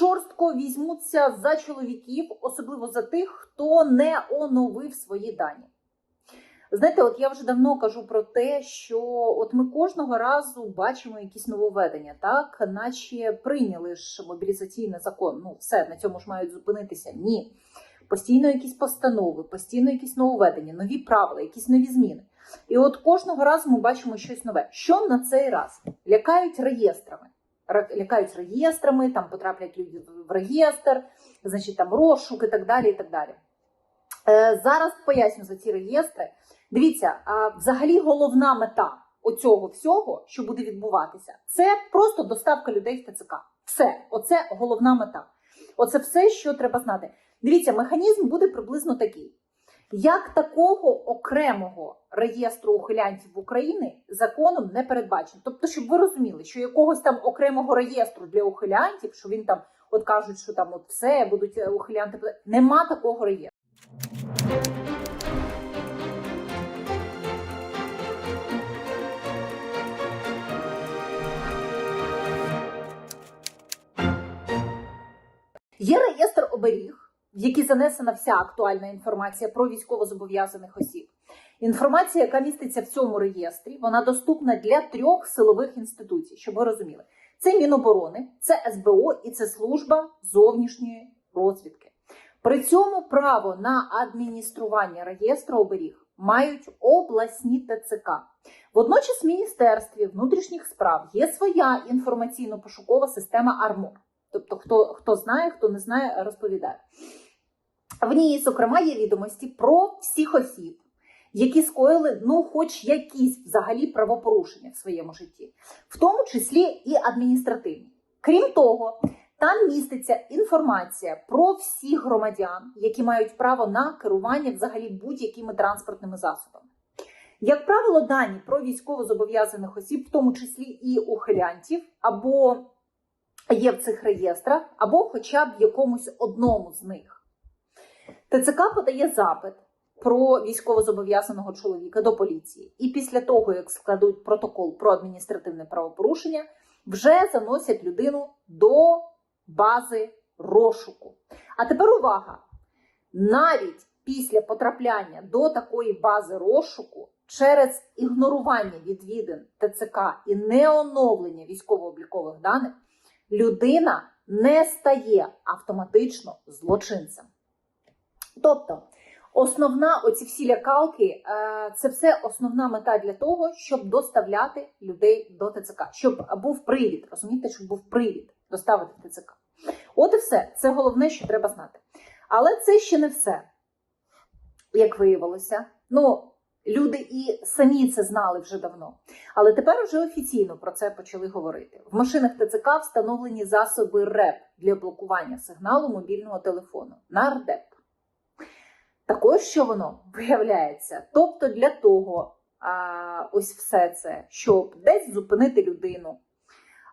жорстко візьмуться за чоловіків, особливо за тих, хто не оновив свої дані. Знаєте, от я вже давно кажу про те, що от ми кожного разу бачимо якісь нововведення, так наче прийняли ж мобілізаційний закон. Ну, все на цьому ж мають зупинитися. Ні. Постійно якісь постанови, постійно якісь нововведення, нові правила, якісь нові зміни. І от кожного разу ми бачимо щось нове. Що на цей раз лякають реєстрами? Лякають реєстрами, там потраплять люди в реєстр, значить там розшук і так далі. І так далі. Е, зараз поясню за ці реєстри. Дивіться, взагалі головна мета оцього всього, що буде відбуватися, це просто доставка людей в ТЦК. Все, оце головна мета. Оце все, що треба знати. Дивіться, механізм буде приблизно такий. Як такого окремого реєстру ухилянтів в Україні законом не передбачено. Тобто, щоб ви розуміли, що якогось там окремого реєстру для ухилянтів, що він там от кажуть, що там от все будуть е, ухилянти, нема такого реєстру. Є реєстр оберіг, в який занесена вся актуальна інформація про військовозобов'язаних осіб. Інформація, яка міститься в цьому реєстрі, вона доступна для трьох силових інституцій, щоб ви розуміли. Це Міноборони, це СБО і це служба зовнішньої розвідки. При цьому право на адміністрування реєстру оберіг мають обласні ТЦК. Водночас в Міністерстві внутрішніх справ є своя інформаційно-пошукова система АРМОР. Тобто, хто, хто знає, хто не знає, розповідає. В ній, зокрема, є відомості про всіх осіб, які скоїли ну, хоч якісь взагалі правопорушення в своєму житті, в тому числі і адміністративні. Крім того, там міститься інформація про всіх громадян, які мають право на керування взагалі будь-якими транспортними засобами. Як правило, дані про військовозобов'язаних осіб, в тому числі і ухилянтів, або є в цих реєстрах, або хоча б якомусь одному з них. ТЦК подає запит про військовозобов'язаного чоловіка до поліції, і після того, як складуть протокол про адміністративне правопорушення, вже заносять людину до бази розшуку. А тепер увага! Навіть після потрапляння до такої бази розшуку через ігнорування відвідин ТЦК і неоновлення військово-облікових даних людина не стає автоматично злочинцем. Тобто, основна оці всі лякалки, е, це все основна мета для того, щоб доставляти людей до ТЦК, щоб був привід, розумієте, щоб був привід доставити ТЦК. От і все. Це головне, що треба знати. Але це ще не все, як виявилося. Ну, люди і самі це знали вже давно. Але тепер вже офіційно про це почали говорити. В машинах ТЦК встановлені засоби РЕП для блокування сигналу мобільного телефону на РДЕП. Також що воно виявляється? Тобто для того, а, ось все це, щоб десь зупинити людину,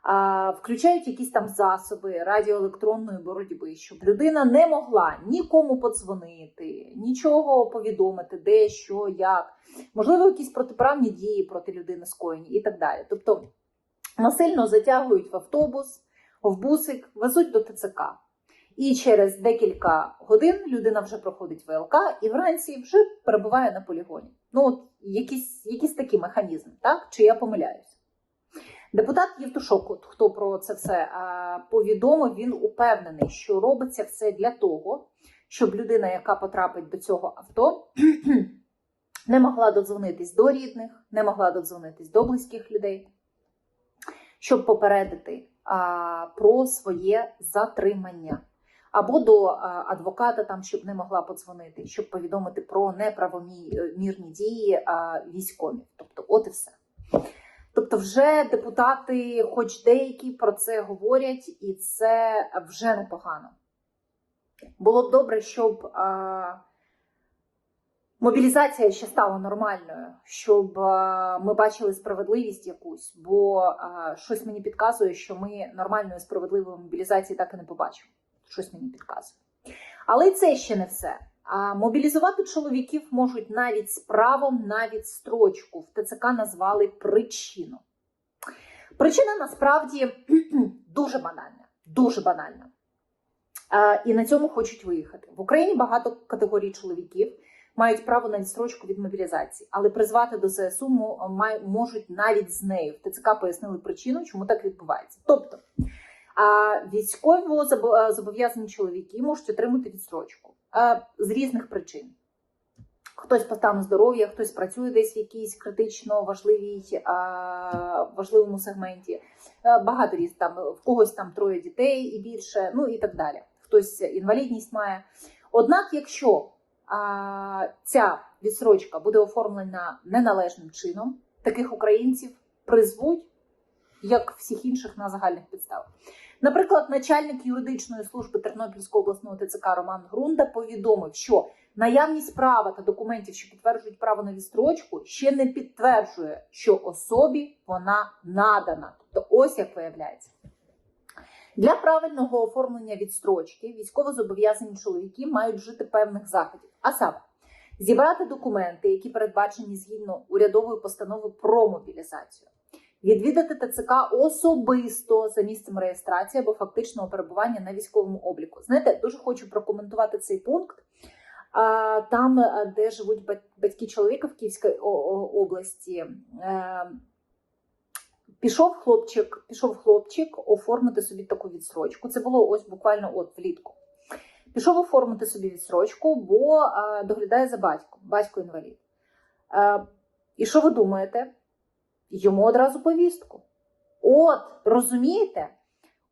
а, включають якісь там засоби радіоелектронної боротьби, щоб людина не могла нікому подзвонити, нічого повідомити, де, що, як, можливо, якісь протиправні дії проти людини скоєні і так далі. Тобто насильно затягують в автобус, в бусик, везуть до ТЦК. І через декілька годин людина вже проходить ВЛК і вранці вже перебуває на полігоні. Ну, от якісь, якісь такі механізми, так? Чи я помиляюсь? Депутат Євтушок, от хто про це все повідомив, він упевнений, що робиться все для того, щоб людина, яка потрапить до цього авто, не могла додзвонитись до рідних, не могла додзвонитись до близьких людей, щоб попередити а, про своє затримання. Або до адвоката, там, щоб не могла подзвонити, щоб повідомити про неправомірні дії а, військові. Тобто, от і все. Тобто, вже депутати, хоч деякі про це говорять, і це вже непогано. Було б добре, щоб а, мобілізація ще стала нормальною, щоб а, ми бачили справедливість якусь, бо а, щось мені підказує, що ми нормальної справедливої мобілізації так і не побачимо. Щось мені підказує. Але це ще не все. А мобілізувати чоловіків можуть навіть з правом на відстрочку. В ТЦК назвали причину. Причина насправді дуже банальна. Дуже банальна. І на цьому хочуть виїхати. В Україні багато категорій чоловіків мають право на відстрочку від мобілізації, але призвати до ЗСУ можуть навіть з нею. В ТЦК пояснили причину, чому так відбувається. Тобто а військово зобов'язані чоловіки можуть отримати відстрочку з різних причин. Хтось по стану здоров'я, хтось працює десь в якійсь критично важливій, важливому сегменті. Е, Багато різних там в когось там троє дітей і більше, ну і так далі. Хтось інвалідність має. Однак, якщо а, ця відсрочка буде оформлена неналежним чином, таких українців призвуть, як всіх інших, на загальних підставах. Наприклад, начальник юридичної служби Тернопільського обласного ТЦК Роман Грунда повідомив, що наявність права та документів, що підтверджують право на відстрочку, ще не підтверджує, що особі вона надана. Тобто, ось як виявляється. Для правильного оформлення відстрочки військовозобов'язані чоловіки мають вжити певних заходів, а саме зібрати документи, які передбачені згідно урядової постанови про мобілізацію, відвідати ТЦК особисто за місцем реєстрації або фактичного перебування на військовому обліку. Знаєте, дуже хочу прокоментувати цей пункт. Там, е, де живуть батьки чоловіка в Київській області, е, пішов хлопчик, пішов хлопчик оформити собі таку відсрочку. Це було ось буквально от влітку. Пішов оформити собі відсрочку, бо е, доглядає за батьком, батько інвалід. І що ви думаєте? Йому одразу повістку. От, розумієте?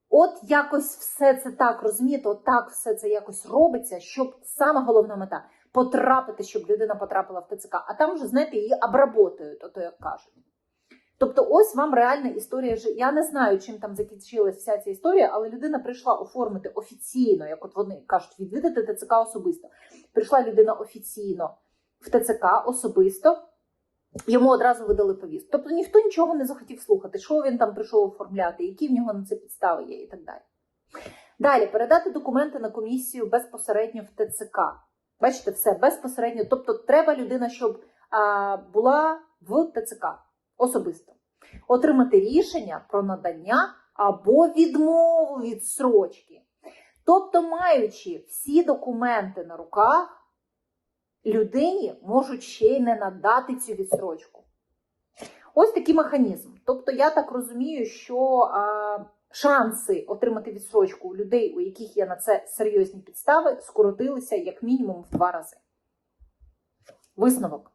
От якось все це так розумієте, от так все це якось робиться, щоб саме головна мета потрапити, щоб людина потрапила в ТЦК. А там вже, знаєте, її обработають, ото як кажуть. Тобто, ось вам реальна історія. Я не знаю, чим там закінчилась вся ця історія, але людина прийшла оформити офіційно, як от вони кажуть, відвідати ТЦК особисто. Прийшла людина офіційно в ТЦК особисто. Йому одразу видали повістку. Тобто ніхто нічого не захотів слухати, що він там прийшов оформляти, які в нього на це підстави є, і так далі. Далі передати документи на комісію безпосередньо в ТЦК. Бачите, все безпосередньо. Тобто, треба людина, щоб а, була в ТЦК особисто. Отримати рішення про надання або відмову від срочки. Тобто, маючи всі документи на руках, людині можуть ще й не надати цю відсрочку. Ось такий механізм. Тобто, я так розумію, що а, шанси отримати відсрочку у людей, у яких є на це серйозні підстави, скоротилися як мінімум в два рази. Висновок.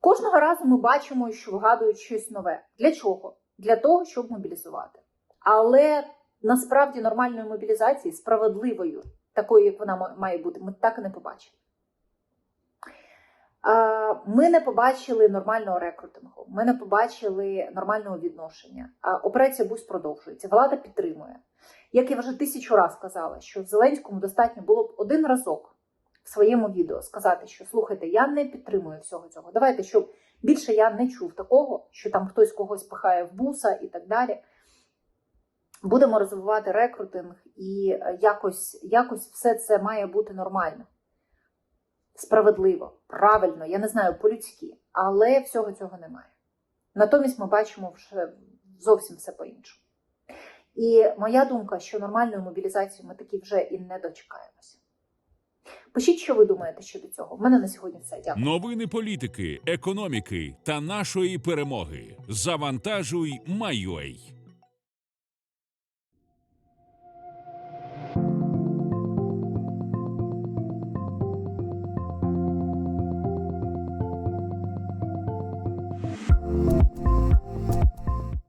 Кожного разу ми бачимо, що вигадують щось нове. Для чого? Для того, щоб мобілізувати. Але насправді нормальної мобілізації, справедливою, такою, як вона має бути, ми так і не побачили. Ми не побачили нормального рекрутингу, ми не побачили нормального відношення. Операція Бусь продовжується. Влада підтримує. Як я вже тисячу разів казала, що Зеленському достатньо було б один разок в своєму відео сказати, що слухайте, я не підтримую всього цього. Давайте, щоб більше я не чув такого, що там хтось когось пихає в буса і так далі. Будемо розвивати рекрутинг і е, якось, якось все це має бути нормально справедливо, правильно, я не знаю, по-людськи, але всього цього немає. Натомість ми бачимо вже зовсім все по-іншому. І моя думка, що нормальної мобілізації ми таки вже і не дочекаємося. Пишіть, що ви думаєте щодо цього. У мене на сьогодні все. Дякую. Новини політики, економіки та нашої перемоги. Завантажуй, майой.